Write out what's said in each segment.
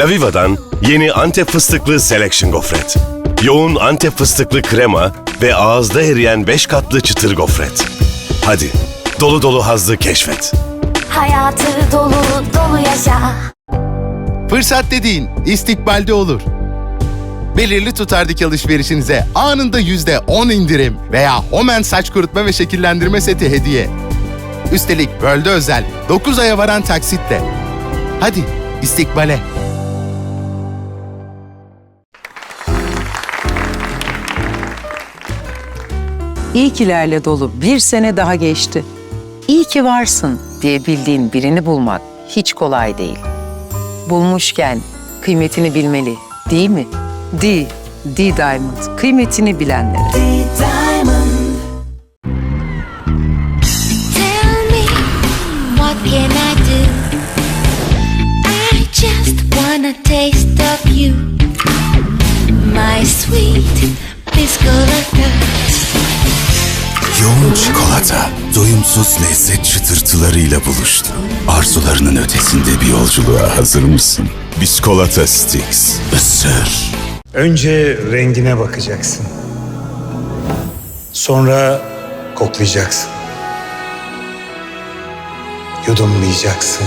Laviva'dan yeni Antep fıstıklı Selection Gofret. Yoğun Antep fıstıklı krema ve ağızda eriyen 5 katlı çıtır gofret. Hadi dolu dolu hazzı keşfet. Hayatı dolu dolu yaşa Fırsat dediğin istikbalde olur. Belirli tutardaki alışverişinize anında yüzde 10 indirim veya Homen saç kurutma ve şekillendirme seti hediye. Üstelik World'e özel 9 aya varan taksitle. Hadi istikbale. İyi kilerle dolu bir sene daha geçti. İyi ki varsın diye bildiğin birini bulmak hiç kolay değil. Bulmuşken kıymetini bilmeli, değil mi? D, D Diamond, kıymetini bilenlere. Taste of you, my sweet biscolata. Çikolata, doyumsuz lezzet çıtırtılarıyla buluştu. Arzularının ötesinde bir yolculuğa hazır mısın? Biskolata Sticks. Isır. Önce rengine bakacaksın. Sonra koklayacaksın. Yudumlayacaksın.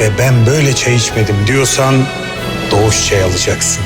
Ve ben böyle çay içmedim diyorsan doğuş çay alacaksın.